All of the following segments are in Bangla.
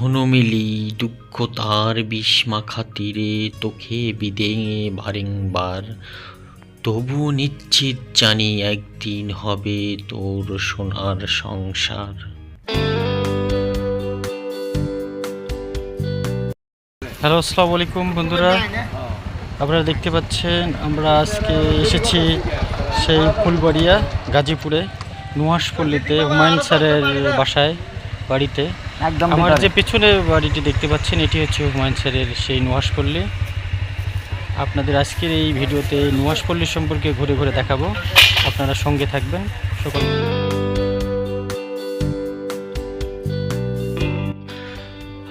শোনো মিলি দুঃখ তার বিস্মা খাতিরে তোকে বিদে বারেংবার। তবু নিশ্চিত জানি একদিন হবে তোর সোনার সংসার। হ্যালো, আসসালামু আলাইকুম বন্ধুরা। আপনারা দেখতে পাচ্ছেন, আমরা আজকে এসেছি সেই ফুলবাড়িয়া গাজীপুরে নুয়াশপল্লিতে হুমায়ুন স্যারের বাসায়, বাড়িতে। একদম আমার। যে পেছনে বাড়িটি দেখতে পাচ্ছেন এটি হচ্ছে হুমায়ুন স্যারের সেই নুয়াশপল্লী। আপনাদের আজকের এই ভিডিওতে নুয়াশপল্লী সম্পর্কে ঘুরে ঘুরে দেখাবো। আপনারা সঙ্গে থাকবেন। সকল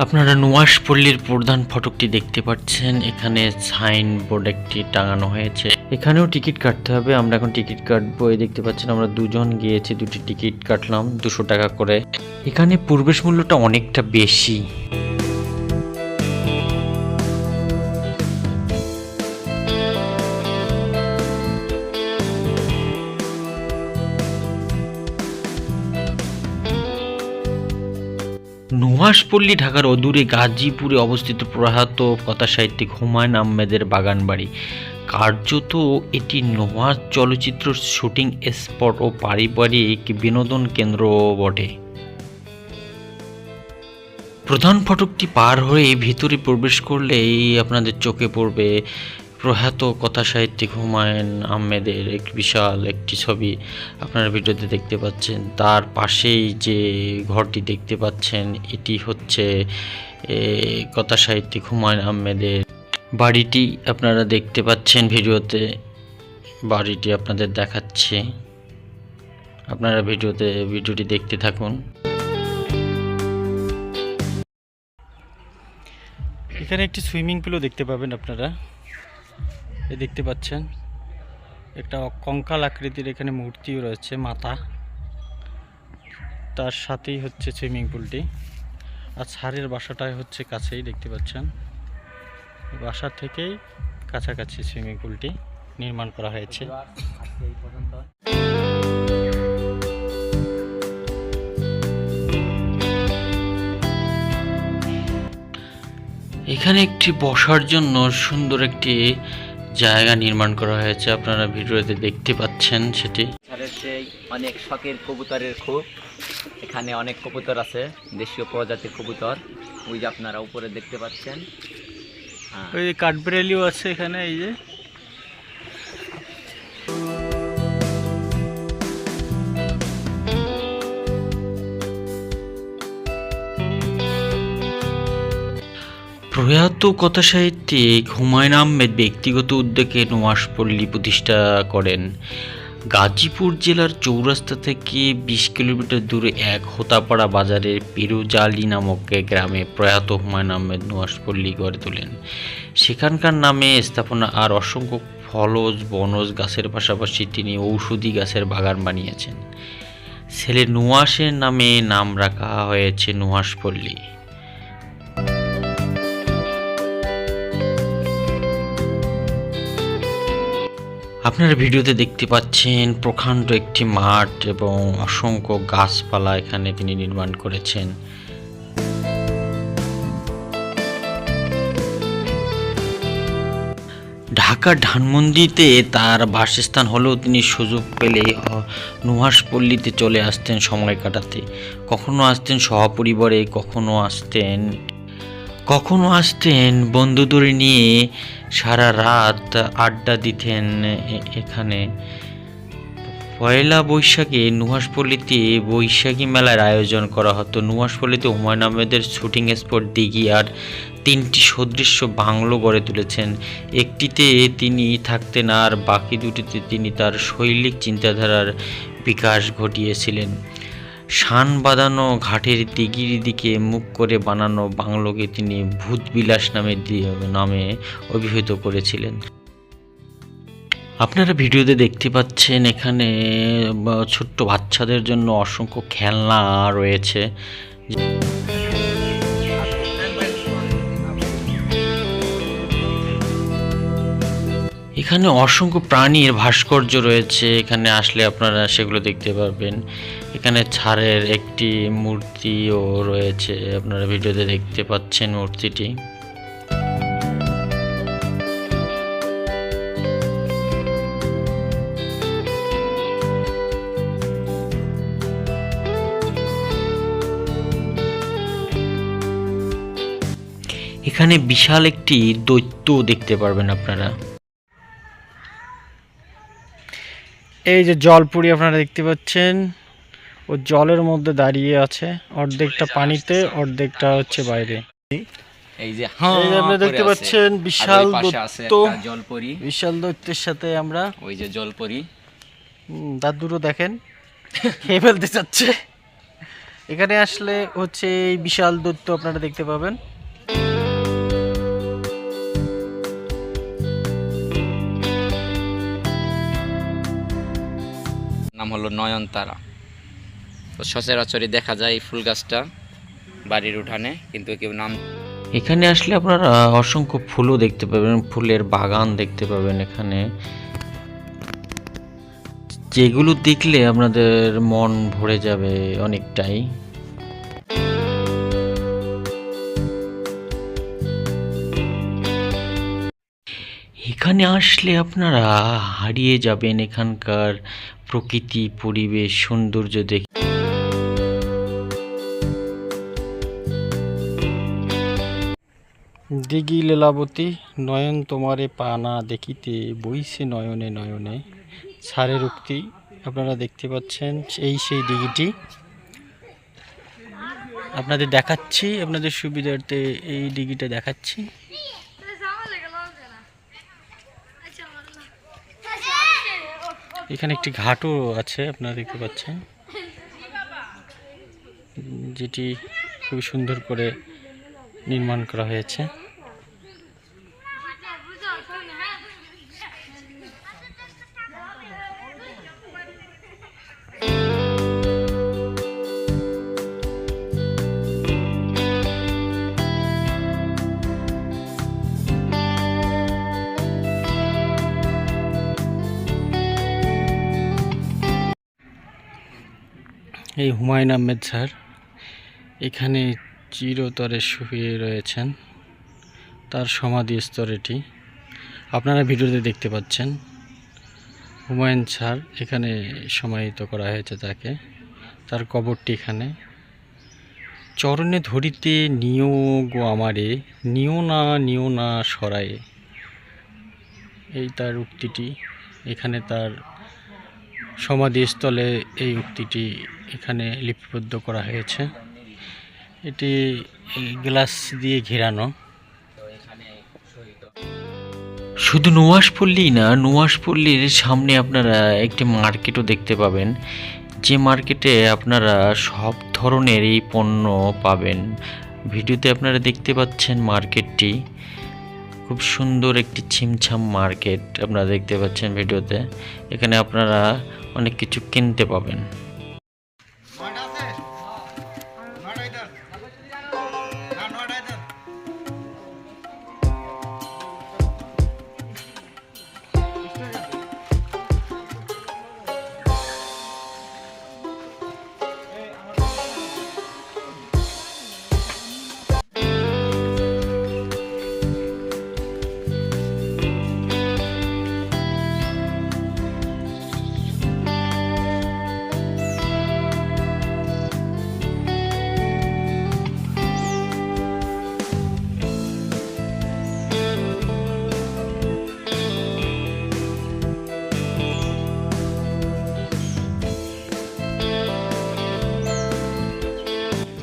আপনারা নোয়াশ পল্লীর প্রধান ফটকটি দেখতে পাচ্ছেন। এখানে সাইনবোর্ড একটি টাঙানো হয়েছে। এখানেও টিকিট কাটতে হবে। আমরা এখন টিকিট কাটবো। এই দেখতে পাচ্ছেন আমরা দুজন গিয়েছি, দুটি টিকিট কাটলাম, দুশো টাকা করে। এখানে প্রবেশ মূল্যটা অনেকটা বেশি। নুহাসপল্লী ঢাকার অদূরে গাজীপুরে অবস্থিত প্রয়াত কথা সাহিত্যিক হুমায়ুন আহমেদের বাগান বাড়ি কার্যত এটি নোয়াজ চলচ্চিত্র শুটিং স্পট ও পারিবারিক বিনোদন কেন্দ্র বটে। প্রধান ফটকটি পার হয়ে ভিতরে প্রবেশ করলেই আপনাদের চোখে পড়বে প্রয়াত কথা সাহিত্যিক হুমায়ুন আহমেদের এক বিশাল একটি ছবি আপনারা ভিডিওতে দেখতে পাচ্ছেন। তার পাশেই যে ঘরটি দেখতে পাচ্ছেন এটি হচ্ছে এ, কথা সাহিত্যিক হুমায়ুন আহমেদের বাড়িটি। আপনারা দেখতে পাচ্ছেন ভিডিওতে বাড়িটি আপনাদের দেখাচ্ছে। আপনারা ভিডিওতে ভিডিওটি দেখতে থাকুন। এখানে একটি সুইমিং পুলও দেখতে পাবেন আপনারা। দেখতে পাচ্ছেন, একটা কঙ্কাল আকৃতির এখানে মূর্তিও রয়েছে মাথা তার সাথেই হচ্ছে সুইমিং পুলটি। আর ছাড়ের বাসাটাই হচ্ছে কাছেই, দেখতে পাচ্ছেন। বাসা থেকেই কাছাকাছি সুইমিং পুলটি নির্মাণ করা হয়েছে। এখানে একটি বসার জন্য সুন্দর একটি জায়গা নির্মাণ করা হয়েছে। আপনারা ভিডিওতে দেখতে পাচ্ছেন সেটি। অনেক শখের কবুতরের খুব এখানে অনেক কবুতর আছে দেশীয় প্রজাতির কবুতর। ওই যে আপনারা উপরে দেখতে পাচ্ছেন। হ্যাঁ, ওই কাঠবেড়ালিও আছে এখানে এই যে। প্রয়াত কথা সাহিত্যিক হুমায়ুন আহমেদ ব্যক্তিগত উদ্যোগে নোয়াশপল্লী প্রতিষ্ঠা করেন। গাজীপুর জেলার চৌরাস্তা থেকে বিশ কিলোমিটার দূরে এক হোতাপাড়া বাজারের পেরুজালি নামক গ্রামে প্রয়াত হুমায়ুন আহমেদ নোয়াশপল্লী গড়ে তোলেন। সেখানকার নামে স্থাপনা আর অসংখ্য ফলজ বনজ গাছের পাশাপাশি তিনি ঔষধি গাছের বাগান বানিয়েছেন। ছেলে নুয়াশের নামে নাম রাখা হয়েছে নুয়াশপল্লী আপনারা ভিডিওতে দেখতে পাচ্ছেন প্রকাণ্ড একটি মাঠ এবং অসংখ্য গাছপালা এখানে তিনি নির্মাণ করেছেন। ঢাকা ধানমন্ডিতে তার বাসস্থান হলেও তিনি সুযোগ পেলে নুহাসপল্লীতে চলে আসতেন সময় কাটাতে। কখনো আসতেন সহপরিবারে, কখনো আসতেন কখনো আসতেন বন্ধুদের নিয়ে সারা রাত আড্ডা দিতেন এখানে। পয়লা বৈশাখে নুহাসপল্লীতে বৈশাখী মেলার আয়োজন করা হতো। নুহাসপল্লীতে হুমায়ুন আহমেদের শুটিং স্পট, দিঘি আর তিনটি সদৃশ্য বাংলো গড়ে তুলেছেন। একটিতে তিনি থাকতেন আর বাকি দুটিতে তিনি তার শৈলিক চিন্তাধারার বিকাশ ঘটিয়েছিলেন। শান বাঁধানো ঘাটের দিঘির দিকে মুখ করে বানানো বাংলোকে তিনি ভূতবিলাস নামে নামে অভিহিত করেছিলেন। আপনারা ভিডিওতে দেখতে পাচ্ছেন এখানে ছোট্ট বাচ্চাদের জন্য অসংখ্য খেলনা রয়েছে। এখানে অসংখ্য প্রাণীর ভাস্কর্য রয়েছে। এখানে আসলে আপনারা সেগুলো দেখতে পারবেন। এখানে ছাড়ের একটি মূর্তিও রয়েছে। আপনারা ভিডিওতে দেখতে পাচ্ছেন মূর্তিটি। এখানে বিশাল একটি দৈত্য দেখতে পারবেন আপনারা। এই যে জলপুরি আপনারা দেখতে পাচ্ছেন। ও জলের মধ্যে দাঁড়িয়ে আছে অর্ধেকটা পানিতে অর্ধেকটা হচ্ছে বাইরে। এই যে এই আপনারা দেখতে পাচ্ছেন বিশাল দৈত্য। জলপরি। বিশাল দৈত্যের সাথে আমরা ওই যে জলপরি। দাদুরও দেখেন খেয়ে ফেলতে চাচ্ছে। এখানে আসলে হচ্ছে এই বিশাল দৈত্য আপনারা দেখতে পাবেন। নাম হলো নয়নতারা। সচরাচরই দেখা যায় এই ফুল গাছটা বাড়ির উঠানে, কিন্তু কেউ নাম এখানে আসলে আপনারা অসংখ্য ফুলও দেখতে পাবেন, ফুলের বাগান দেখতে পাবেন এখানে। যেগুলো দেখলে আপনাদের মন ভরে যাবে অনেকটাই। এখানে আসলে আপনারা হারিয়ে যাবেন এখানকার প্রকৃতি, পরিবেশ, সৌন্দর্য দেখে। দিঘি লীলাবতী, নয়ন তোমারে পানা দেখিতে বইছে নয়নে নয়নে। সারের উক্তি আপনারা দেখতে পাচ্ছেন এই সেই দিঘিটি আপনাদের দেখাচ্ছি, আপনাদের সুবিধার্থে এই দিঘিটা দেখাচ্ছি। এখানে একটি ঘাটও আছে, আপনারা দেখতে পাচ্ছেন। যেটি খুবই সুন্দর করে নির্মাণ করা হয়েছে। এই হুমায়ুন আহমেদ স্যার এখানে চিরতরে শুয়ে রয়েছেন। তার সমাধি স্তর এটি। আপনারা ভিডিওতে দেখতে পাচ্ছেন, হুমায়ুন স্যার এখানে সমাহিত করা হয়েছে তাকে। তার কবরটি এখানে। চরণে ধরিতে নিও গো আমারে, নিও না নিও না সরায়ে। এই তার উক্তিটি, এখানে তার সমাধিস্থলে এই উক্তিটি এখানে লিপিবদ্ধ করা হয়েছে। এটি গ্লাস দিয়ে ঘেরানো। শুধু নুয়াশপল্লী না নুয়াশপল্লীর সামনে আপনারা একটি মার্কেটও দেখতে পাবেন। যে মার্কেটে আপনারা সব ধরনের এই পণ্য পাবেন। ভিডিওতে আপনারা দেখতে পাচ্ছেন মার্কেটটি। খুব সুন্দর একটি ছিমছাম মার্কেট আপনারা দেখতে পাচ্ছেন ভিডিওতে। এখানে আপনারা অনেক কিছু কিনতে পাবেন। ಮಾಡಾಯ್ತು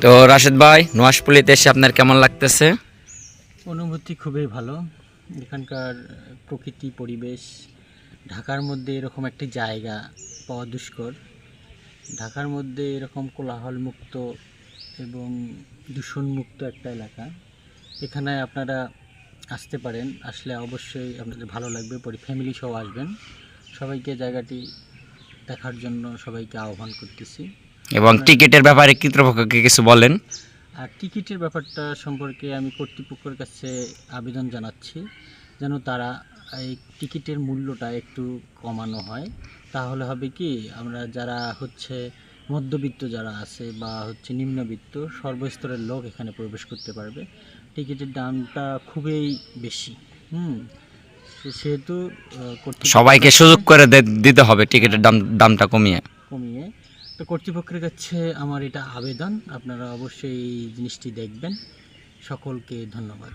তো রাশেদ ভাই নোয়াশপল্লিতে এসে আপনার কেমন লাগতেছে? অনুভূতি খুবই ভালো। এখানকার প্রকৃতি, পরিবেশ, ঢাকার মধ্যে এরকম একটি জায়গা পাওয়া দুষ্কর। ঢাকার মধ্যে এরকম কোলাহল মুক্ত এবং দূষণমুক্ত একটা এলাকা। এখানে আপনারা আসতে পারেন, আসলে অবশ্যই আপনাদের ভালো লাগবে, পরে ফ্যামিলি সহ আসবেন। সবাইকে জায়গাটি দেখার জন্য সবাইকে আহ্বান করতেছি। এবং হ্যাঁ। টিকিটের ব্যাপারে কর্তৃপক্ষকে কিছু বলেন। আর টিকিটের ব্যাপারটা সম্পর্কে আমি কর্তৃপক্ষের কাছে আবেদন জানাচ্ছি যেন তারা এই টিকিটের মূল্যটা একটু কমানো হয়। তাহলে হবে কি আমরা যারা হচ্ছে মধ্যবিত্ত যারা আছে বা হচ্ছে নিম্নবিত্ত সর্বস্তরের লোক এখানে প্রবেশ করতে পারবে। টিকিটের দামটা খুবই বেশি হুম? সেহেতু সবাইকে সুযোগ করে দিতে হবে টিকিটের দাম দামটা কমিয়ে। কমিয়ে। তো কর্তৃপক্ষের কাছে আমার এটা আবেদন। আপনারা অবশ্যই এই জিনিসটি দেখবেন। সকলকে ধন্যবাদ।